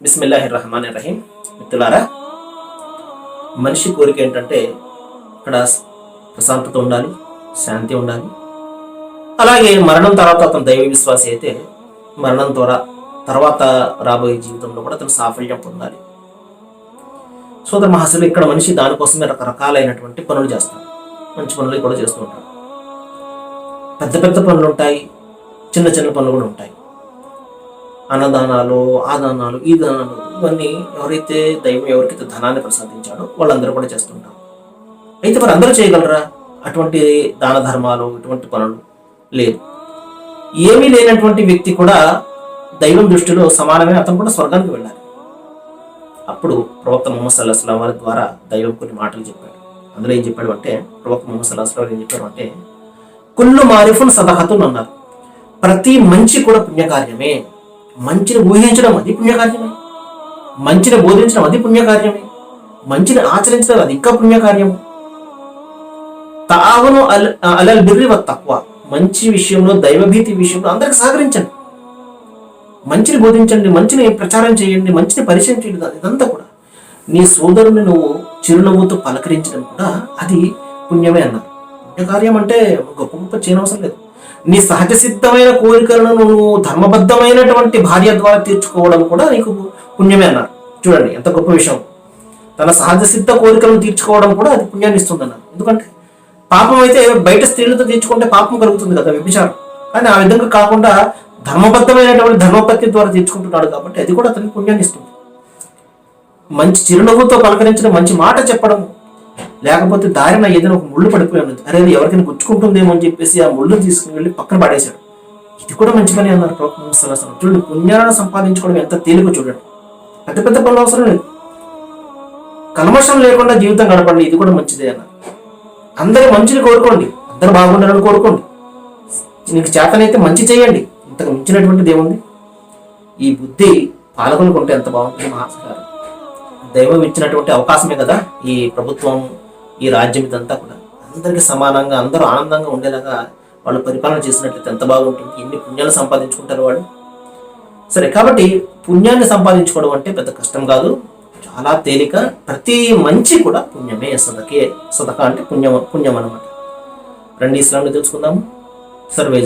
బిస్మిల్లాహి రహమాన్ రహీం మిత్రులారా మనిషి కోరిక ఏంటంటే ఇక్కడ ప్రశాంతత ఉండాలి శాంతి ఉండాలి. అలాగే మరణం తర్వాత అతను దైవ విశ్వాసి అయితే మరణం ద్వారా తర్వాత రాబోయే జీవితంలో కూడా అతను సాఫల్యం పొందాలి. సోదర మహాశులు ఇక్కడ మనిషి దానికోసమే రకరకాలైనటువంటి పనులు చేస్తాడు మంచి పనులు కూడా చేస్తూ ఉంటాడు పెద్ద పెద్ద పనులు ఉంటాయి చిన్న చిన్న పనులు కూడా ఉంటాయి. అన్నదానాలు ఆదానాలు ఈ దానాలు ఇవన్నీ ఎవరైతే దైవం ఎవరికైతే ధనాన్ని ప్రసాదించాడో వాళ్ళందరూ కూడా చేస్తుంటారు. అయితే మరి అందరూ చేయగలరా? అటువంటి దాన ధర్మాలు ఇటువంటి పనులు లేదు. ఏమీ లేనటువంటి వ్యక్తి కూడా దైవం దృష్టిలో సమానమైన అతను కూడా స్వర్గానికి వెళ్ళాలి. అప్పుడు ప్రవక్త ముహమ్మద్ సల్లాహం వారి ద్వారా దైవం కొన్ని మాటలు చెప్పాడు. అందులో ఏం చెప్పాడు అంటే ప్రవక్త ముహమ్మద్ సల్లాహం ఏం చెప్పాడు అంటే కుల్లు మారిఫున్ సదహతున్ అన్నారు. ప్రతి మంచి కూడా పుణ్యకార్యమే. మంచిని ఊహించడం అది పుణ్యకార్యమే. మంచిని బోధించడం అది పుణ్యకార్యమే. మంచిని ఆచరించడం అది ఇంకా పుణ్యకార్యము. తావను అల్ అలల్ బిర్రి తక్కువ మంచి విషయంలో దైవభీతి విషయంలో అందరికి సహకరించండి. మంచిని బోధించండి మంచిని ప్రచారం చేయండి మంచిని పరిచయం చేయండి ఇదంతా కూడా. నీ సోదరుని నువ్వు చిరునవ్వుతో పలకరించడం కూడా అది పుణ్యమే అన్నారు. పుణ్యకార్యం అంటే గొప్ప గొప్ప చేయనవసరం లేదు. నీ సహజ సిద్ధమైన కోరికలను నువ్వు ధర్మబద్ధమైనటువంటి భార్య ద్వారా తీర్చుకోవడం కూడా నీకు పుణ్యమే అన్నారు చూడండి ఎంత గొప్ప విషయం. తన సహజ సిద్ధ కోరికలను తీర్చుకోవడం కూడా అది పుణ్యాన్ని ఇస్తుంది అన్నారు ఎందుకంటే పాపం అయితే బయట స్త్రీలతో తీర్చుకుంటే పాపం కలుగుతుంది కదా వ్యభిచారం. కానీ ఆ విధంగా కాకుండా ధర్మబద్ధమైనటువంటి ధర్మపత్తి ద్వారా తీర్చుకుంటున్నాడు కాబట్టి అది కూడా అతనికి పుణ్యాన్ని ఇస్తుంది. మంచి చిరునవ్వుతో పలకరించిన మంచి మాట చెప్పడం లేకపోతే దారిన ఏదైనా ఒక ముళ్ళు పడిపోయి ఉన్నది అరే ఎవరికైనా గుచ్చుకుంటుందేమో అని చెప్పేసి ఆ ముళ్ళు తీసుకుని వెళ్ళి పక్కన పడేశాడు. ఇది కూడా మంచి పని అన్నారు ప్రవక్త చూడండి పుణ్యాలను సంపాదించుకోవడం ఎంత తేలిక చూడండి. పెద్ద పెద్ద పనులు అవసరం లేదు. కల్మషం లేకుండా జీవితం గడపండి ఇది కూడా మంచిదే అన్నారు. అందరి మంచిని కోరుకోండి అందరు బాగుండాలని కోరుకోండి. నీకు చేతనైతే మంచి చేయండి. ఇంతకు మించినటువంటిది ఏముంది ఈ బుద్ధి పాలకులకు ఉంటే ఎంత బాగుంటుంది మహాసారు దైవం ఇచ్చినటువంటి అవకాశమే కదా ఈ ప్రభుత్వం ఈ రాజ్యం ఇదంతా కూడా. అందరికీ సమానంగా అందరూ ఆనందంగా ఉండేలాగా వాళ్ళు పరిపాలన చేసినట్లయితే ఎంత బాగుంటుంది ఎన్ని పుణ్యాలు సంపాదించుకుంటారు వాళ్ళు. సరే కాబట్టి పుణ్యాన్ని సంపాదించుకోవడం అంటే పెద్ద కష్టం కాదు. చాలా తేలిక ప్రతి మంచి కూడా పుణ్యమే సదకే సదక అంటే పుణ్యం పుణ్యం అనమాట రండి ఇస్లాంని తెలుసుకుందాము. సర్వే